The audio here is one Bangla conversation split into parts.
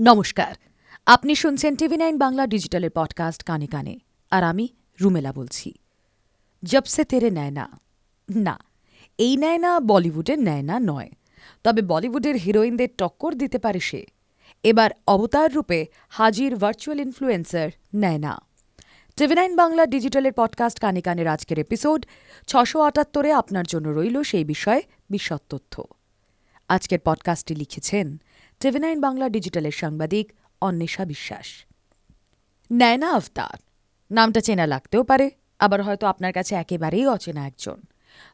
নমস্কার। আপনি শুনছেন টিভি নাইন বাংলা ডিজিটালের পডকাস্ট কানে কানে। আর আমি রুমেলা বলছি। জবসে তেরে নয়না না। এই নয়না বলিউডের নয়না নয়। তবে বলিউডের হিরোইনদের টক্কর দিতে পারে সে। এবার অবতার রূপে হাজির virtual influencer Naina TV nine Bangla ডিজিটালের podcast কানে কানের আজকের এপিসোড ছশো আটাত্তরে আপনার জন্য রইল সেই বিষয়ে বিশদ তথ্য। আজকের পডকাস্টটি লিখেছেন টিভি নাইন বাংলা ডিজিটালের সাংবাদিক অন্বেষা বিশ্বাস। নয়না আফতার, নামটা চেনা লাগতেও পারে, আবার হয়তো আপনার কাছে একেবারেই অচেনা একজন।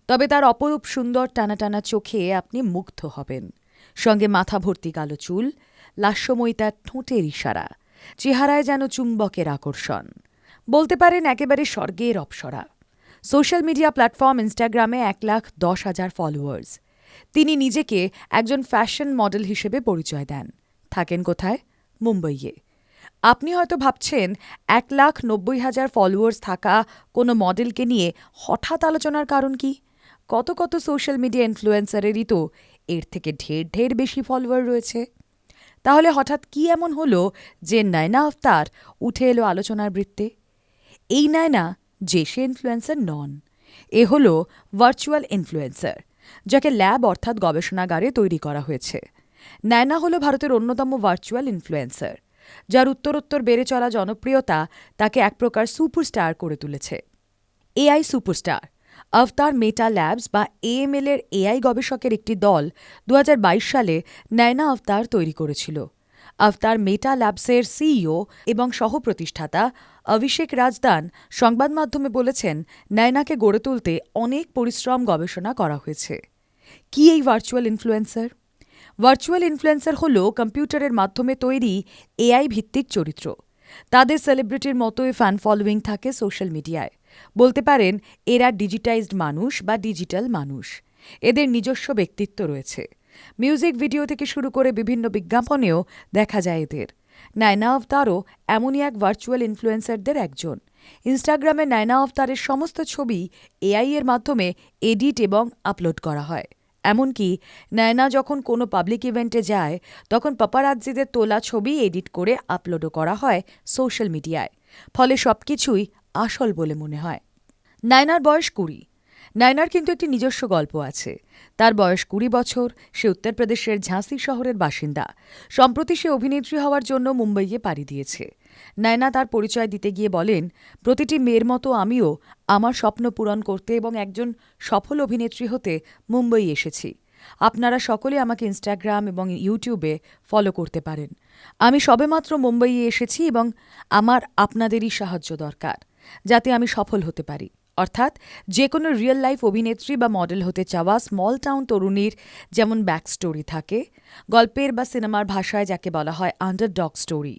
তবে তার অপরূপ সুন্দর টানা টানা চোখে আপনি মুগ্ধ হবেন। সঙ্গে মাথা ভর্তি কালো চুল লাস্যময়ী তার ঠোঁটের ইশারা, চেহারায় যেন চুম্বকের আকর্ষণ। বলতে পারেন একেবারে স্বর্গের অপসরা। সোশ্যাল মিডিয়া প্ল্যাটফর্ম ইনস্টাগ্রামে এক লাখ দশ হাজার ফলোয়ার্স তিনি নিজেকে একজন ফ্যাশন মডেল হিসেবে পরিচয় দেন। থাকেন কোথায়? মুম্বইয়ে। আপনি হয়তো ভাবছেন, এক লাখ নব্বই হাজার ফলোয়ার্স থাকা কোনো মডেলকে নিয়ে হঠাৎ আলোচনার কারণ কি? কত কত সোশ্যাল মিডিয়া ইনফ্লুয়েন্সারেরই তো এর থেকে ঢের ঢের বেশি ফলোয়ার রয়েছে। তাহলে হঠাৎ কি এমন হলো যে নয়না আফতার উঠে এলো আলোচনার বৃত্তে? এই নয়না যে সে ইনফ্লুয়েন্সার নন, এ হল ভার্চুয়াল ইনফ্লুয়েন্সার যাকে ল্যাব অর্থাৎ গবেষণাগারে তৈরি করা হয়েছে। ন্যায়না হল ভারতের অন্যতম ভার্চুয়াল ইনফ্লুয়েন্সার যার উত্তরোত্তর বেড়ে চলা জনপ্রিয়তা তাকে এক প্রকার সুপারস্টার করে তুলেছে। এআই সুপারস্টার অবতার মেটা ল্যাবস বা এএমএল এর এআই গবেষকের একটি দল দু হাজার বাইশ সালে নয়না অবতার তৈরি করেছিল। আফতার মেটা ল্যাবসের সিইও এবং সহপ্রতিষ্ঠাতা অভিষেক রাজদান সংবাদ মাধ্যমে বলেছেন, নয়নাকে গড়ে তুলতে অনেক পরিশ্রম গবেষণা করা হয়েছে। কি এই ভার্চুয়াল ইনফ্লুয়েন্সার ভার্চুয়াল ইনফ্লুয়েন্সার হল কম্পিউটারের মাধ্যমে তৈরি এআই ভিত্তিক চরিত্র। তাদের সেলিব্রিটির মতোই ফ্যান ফলোয়িং থাকে সোশ্যাল মিডিয়ায় বলতে পারেন, এরা ডিজিটাইজড মানুষ বা ডিজিটাল মানুষ। এদের নিজস্ব ব্যক্তিত্ব রয়েছে। মিউজিক ভিডিও থেকে শুরু করে বিভিন্ন বিজ্ঞাপনেও দেখা যায় এদের। নায়না আফতারও এমনই এক ভার্চুয়াল ইনফ্লুয়েন্সারদের একজন। ইনস্টাগ্রামে নায়না আফতারের সমস্ত ছবি এআই এর মাধ্যমে এডিট এবং আপলোড করা হয়। এমনকি নয়না যখন কোনো পাবলিক ইভেন্টে যায়, তখন পাপারাজ্জিদের তোলা ছবি এডিট করে আপলোডও করা হয় সোশ্যাল মিডিয়ায় ফলে সবকিছুই আসল বলে মনে হয়। নায়নার বয়স কুড়ি। নায়নার কিন্তু একটি নিজস্ব গল্প আছে। তার বয়স কুড়ি বছর, সে উত্তরপ্রদেশের ঝাঁসি শহরের বাসিন্দা। সম্প্রতি সে অভিনেত্রী হওয়ার জন্য মুম্বইয়ে পাড়ি দিয়েছে। নায়না তার পরিচয় দিতে গিয়ে বলেন, প্রতিটি মেয়ের মতো আমিও আমার স্বপ্ন পূরণ করতে এবং একজন সফল অভিনেত্রী হতে মুম্বই এসেছি। আপনারা সকলে আমাকে ইনস্টাগ্রাম এবং ইউটিউবে ফলো করতে পারেন। আমি সবেমাত্র মুম্বইয়ে এসেছি এবং আমার আপনাদেরই সাহায্য দরকার, যাতে আমি সফল হতে পারি। অর্থাৎ যে কোনো রিয়েল লাইফ অভিনেত্রী বা মডেল হতে চাওয়া স্মল টাউন তরুণীর যেমন ব্যাক স্টোরি থাকে, গল্পের বা সিনেমার ভাষায় যাকে বলা হয় underdog story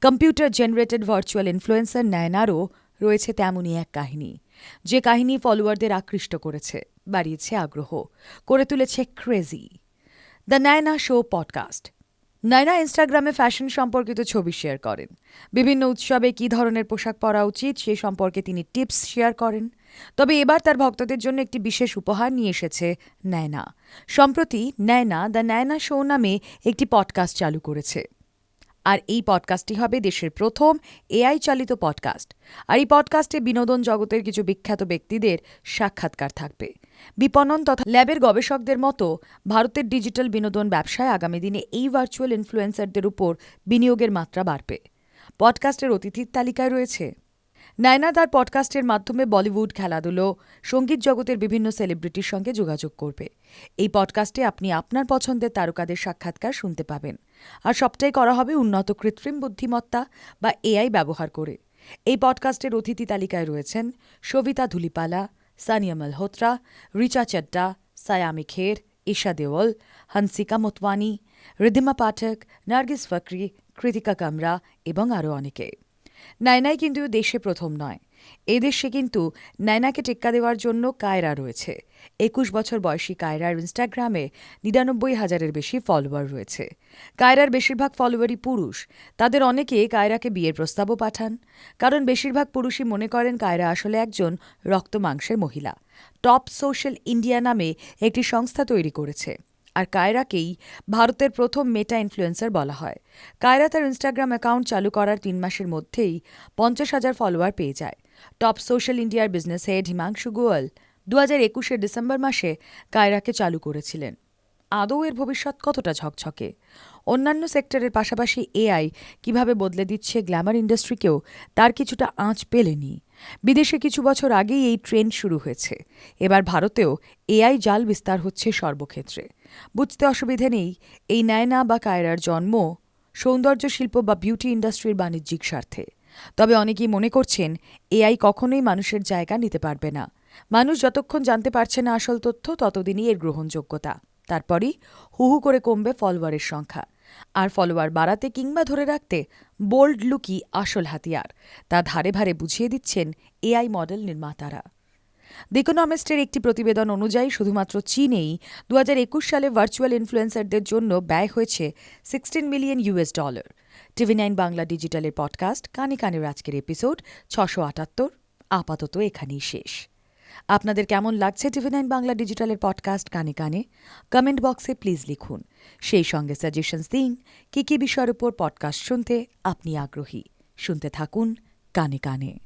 computer generated virtual influencer ন্যায়নারও রয়েছে তেমনই এক কাহিনী। যে কাহিনী ফলোয়ারদের আকৃষ্ট করেছে, বাড়িয়েছে আগ্রহ, করে তুলেছে crazy the Naina show podcast Naina ইনস্টাগ্রামে ফ্যাশন সম্পর্কিত ছবি শেয়ার করেন। বিভিন্ন উৎসবে কী ধরনের পোশাক পরা উচিত সে সম্পর্কে তিনি টিপস শেয়ার করেন। তবে এবার তার ভক্তদের জন্য একটি বিশেষ উপহার নিয়ে এসেছে ন্যায়না সম্প্রতি ন্যায়না দ্য ন্যায়না শো নামে একটি পডকাস্ট চালু করেছে। আর এই পডকাস্টটি হবে দেশের প্রথম এআই চালিত পডকাস্ট। আর এই পডকাস্টে বিনোদন জগতের কিছু বিখ্যাত ব্যক্তিদের সাক্ষাৎকার থাকবে। বিপণন তথা ল্যাবের গবেষকদের মতো ভারতের ডিজিটাল বিনোদন ব্যবসায় আগামী দিনে এই ভার্চুয়াল ইনফ্লুয়েন্সারদের উপর বিনিয়োগের মাত্রা বাড়বে। পডকাস্টের অতিথির তালিকায় রয়েছে নায়না তার পডকাস্টের মাধ্যমে বলিউড, খেলাধুলো, সংগীত জগতের বিভিন্ন সেলিব্রিটির সঙ্গে যোগাযোগ করবে। এই পডকাস্টে আপনি আপনার পছন্দের তারকাদের সাক্ষাৎকার শুনতে পাবেন। আর সবটাই করা হবে উন্নত কৃত্রিম বুদ্ধিমত্তা বা এআই ব্যবহার করে। এই পডকাস্টের অতিথি তালিকায় রয়েছেন সবিতা ধুলিপালা সানিয়া মালহোত্রা রিচা চড্ডা সায়ামি খের ঈশা দেওল হনসিকা মোতওয়ানি রিধিমা পাঠক নার্গিস ফকরি কৃতিকা কামরা এবং আরও অনেকে নায়নাই কিন্তু দেশে প্রথম নয় এদেশে কিন্তু নায়নাকে টেক্কা দেওয়ার জন্য কায়রা রয়েছে। একুশ বছর বয়সী কায়রার ইনস্টাগ্রামে নিরানব্বই হাজারের বেশি ফলোয়ার রয়েছে। কায়রার বেশিরভাগ ফলোয়ারই পুরুষ। তাদের অনেকে কায়রাকে বিয়ের প্রস্তাবও পাঠান। কারণ বেশিরভাগ পুরুষই মনে করেন কায়রা আসলে একজন রক্ত মাংসের মহিলা। টপ সোশ্যাল ইন্ডিয়া নামে একটি সংস্থা তৈরি করেছে। আর কায়রাকেই ভারতের প্রথম মেটা ইনফ্লুয়েন্সার বলা হয়। কায়রা তার ইনস্টাগ্রাম অ্যাকাউন্ট চালু করার তিন মাসের মধ্যেই পঞ্চাশ হাজার ফলোয়ার পেয়ে যায়। টপ সোশ্যাল ইন্ডিয়ার বিজনেস হেড হিমাংশু গোয়াল দু হাজার একুশের ডিসেম্বর মাসে কায়রাকে চালু করেছিলেন। আদৌ এর ভবিষ্যৎ কতটা ঝকঝকে? অন্যান্য সেক্টরের পাশাপাশি এআই কীভাবে বদলে দিচ্ছে গ্ল্যামার ইন্ডাস্ট্রিকেও তার কিছুটা আঁচ পেলেনি। বিদেশে কিছু বছর আগেই এই ট্রেন্ড শুরু হয়েছে। এবার ভারতেও এআই জাল বিস্তার হচ্ছে সর্বক্ষেত্রে। বুঝতে অসুবিধে নেই, এই নায়না বা কায়রার জন্ম সৌন্দর্য শিল্প বা বিউটি ইন্ডাস্ট্রির বাণিজ্যিক স্বার্থে। তবে অনেকেই মনে করছেন, এআই কখনোই মানুষের জায়গা নিতে পারবে না। মানুষ যতক্ষণ জানতে পারছে না আসল তথ্য, ততদিনই এর গ্রহণযোগ্যতা। তারপরই হু হু করে কমবে ফলোয়ারের সংখ্যা। আর ফলোয়ার বাড়াতে কিংবা ধরে রাখতে বোল্ড লুকি আসল হাতিয়ার। তা ধারে ভারে বুঝিয়ে দিচ্ছেন এআই মডেল নির্মাতারা। দিকোনমিস্টের একটি প্রতিবেদন অনুযায়ী শুধুমাত্র চীনেই দু হাজার একুশ সালে ভার্চুয়াল ইনফ্লুয়েন্সারদের জন্য ব্যয় হয়েছে sixteen million US dollar TV nine Bangla ডিজিটালের podcast কানে কানের আজকের এপিসোড ছশো আটাত্তর, আপাতত এখানেই শেষ। আপনাদের কেমন লাগছে টিভি নাইন বাংলা ডিজিটালের পডকাস্ট কানে কানে? কমেন্ট বক্সে প্লিজ লিখুন। সেই সঙ্গে সাজেশনস দিন, কী কী বিষয়ের উপর পডকাস্ট শুনতে আপনি আগ্রহী। শুনতে থাকুন কানে কানে।